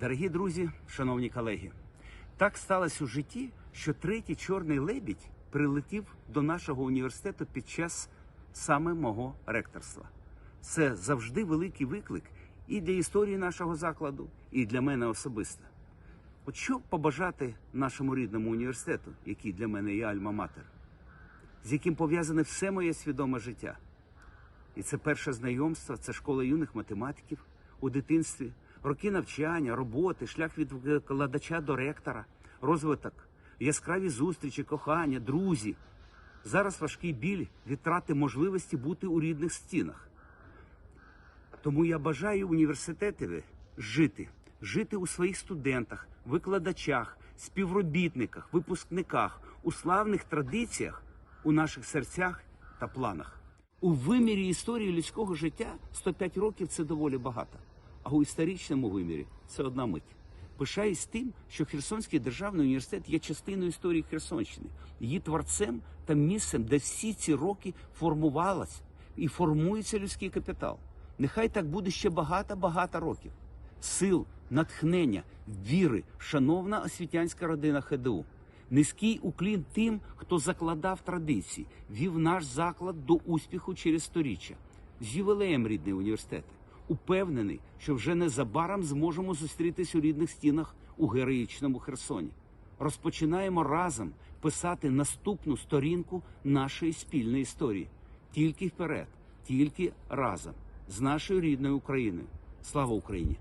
Дорогі друзі, шановні колеги, так сталося у житті, що третій чорний лебідь прилетів до нашого університету під час саме мого ректорства. Це завжди великий виклик і для історії нашого закладу, і для мене особисто. От що побажати нашому рідному університету, який для мене є альма-матер, з яким пов'язане все моє свідоме життя. І це перше знайомство, це школа юних математиків у дитинстві, роки навчання, роботи, шлях від викладача до ректора, розвиток, яскраві зустрічі, кохання, друзі. Зараз важкий біль від втрати можливості бути у рідних стінах. Тому я бажаю університетові жити, жити у своїх студентах, викладачах, співробітниках, випускниках, у славних традиціях, у наших серцях та планах. У вимірі історії людського життя 105 років це доволі багато, а у історичному вимірі це одна мить. Пишаюсь тим, що Херсонський державний університет є частиною історії Херсонщини, її творцем та місцем, де всі ці роки формувалась і формується людський капітал. Нехай так буде ще багато-багато років. Сил, натхнення, віри, шановна освітянська родина ХДУ. Низький уклін тим, хто закладав традиції, вів наш заклад до успіху через сторіччя. З ювілеєм рідний університет. Упевнений, що вже незабаром зможемо зустрітись у рідних стінах у героїчному Херсоні. Розпочинаємо разом писати наступну сторінку нашої спільної історії. Тільки вперед, тільки разом з нашою рідною Україною. Слава Україні!